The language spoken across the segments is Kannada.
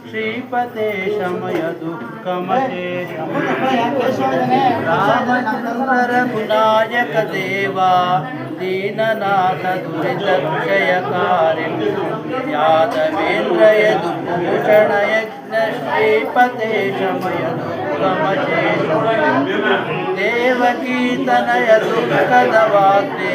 ಶ್ರೀಪತೆ ಶಮಯ ದುಃಖಮಶೇಷ ರಾಮಚಂದ್ರ ಗುಣಾಯಕ ದೇವ ದೀನನಾಥ ದುರಿತಕ್ಷಯಕಾರಿ ಯಾದವೇಂದ್ರಯ ದುಭೂಷಣ ಯಜ್ಞ ಶ್ರೀಪತೆ ಶಮಯ ದುಃಖಮಶೇಷ ದೇವಕೀತನಯ ದುಃಖದ ವಾಗ್ದೇ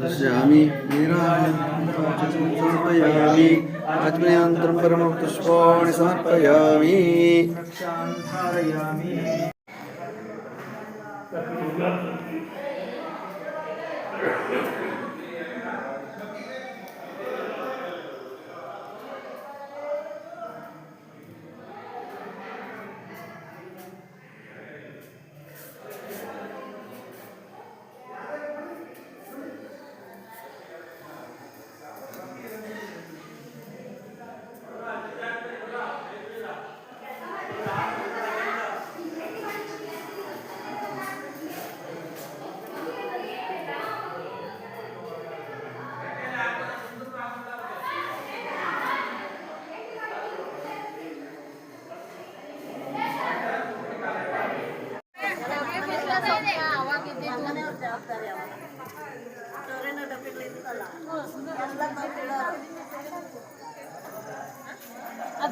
దశ్యామి సమర్పయామి ఆత్మయాంతరం పరమపుష్పాణి సమర్పయామి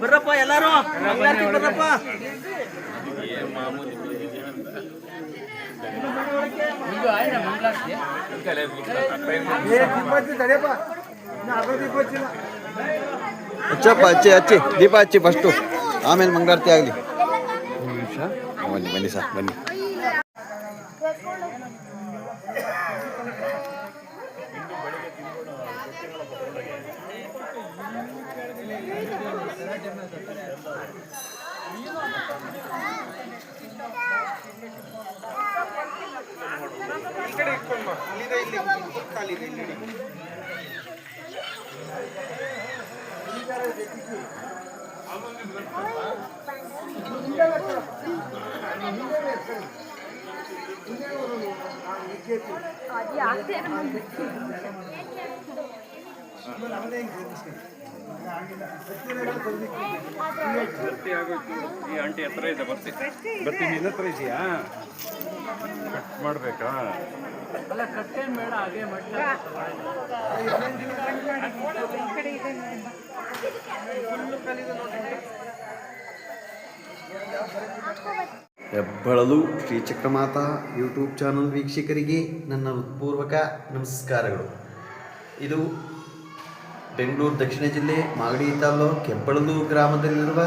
ಬರ್ರಪ್ಪ ಎಲ್ಲಾರು. ಬರ್ರಪ್ಪ. ಹಚ್ಚಪ್ಪ ಹಚ್ಚಿ ಹಚ್ಚಿ ದೀಪ ಹಚ್ಚಿ ಫಸ್ಟು ಆಮೇಲೆ ಮಂಗಳಾರತಿ ಆಗಲಿ. ನಿಮಿಷ. ಬನ್ನಿ ಬನ್ನಿ ಸರ್ ಬನ್ನಿ. ಈ ಆಂಟಿ ಹತ್ರ ಇದೆ ಬರ್ತೀನಿ. ಬರ್ತೀನಿ ನಿನ್ನ ಹತ್ರ ಇದೆಯಾ? ಕಟ್ ಮಾಡಬೇಕಾ ಹೆಬ್ಬಳಲು ಶ್ರೀಚಕ್ರಮಾತ ಯೂಟ್ಯೂಬ್ ಚಾನಲ್ ವೀಕ್ಷಕರಿಗೆ ನನ್ನ ಹೃತ್ಪೂರ್ವಕ ನಮಸ್ಕಾರಗಳು. ಇದು ಬೆಂಗಳೂರು ದಕ್ಷಿಣ ಜಿಲ್ಲೆ ಮಾಗಡಿ ತಾಲ್ಲೂಕು ಹೆಬ್ಬಳಲು ಗ್ರಾಮದಲ್ಲಿರುವ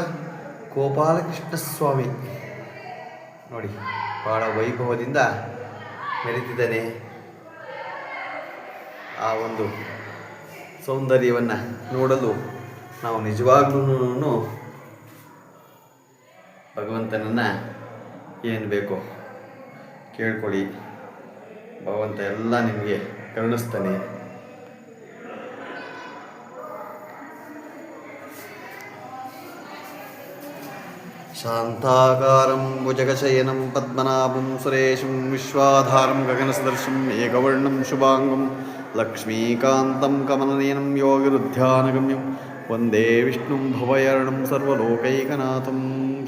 ಗೋಪಾಲಕೃಷ್ಣ ಸ್ವಾಮಿ ನೋಡಿ. ಬಹಳ ವೈಭವದಿಂದ ಮೆರೆತಿದ್ದಾನೆ ಆ ಒಂದು ಸೌಂದರ್ಯವನ್ನು ನೋಡಲು ನಾವು ನಿಜವಾಗ್ಲೂ ಭಗವಂತನನ್ನು ಏನು ಬೇಕೋ ಕೇಳ್ಕೊಳ್ಳಿ. ಭಗವಂತ ಎಲ್ಲ ನಿಮಗೆ ಕರುಣಿಸ್ತಾನೆ. शान्ताकारं भुजगशयनं पद्मनाभं सुरेशं विश्वाधारं गगनसदृशम् एकवर्णं शुभाङ्गं लक्ष्मीकान्तं कमलनयनं योगिरुध्यानगम्यं वन्दे विष्णुं भवयर्णं सर्वलोकैकनाथं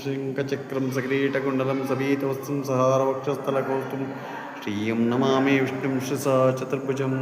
शङ्खचक्रं सकिरीटकुण्डलं सबीतवस्त्रं सहारवक्षस्थलकौस्तुं श्रियं नमामि विष्णुं शिसा चतुर्भुजम्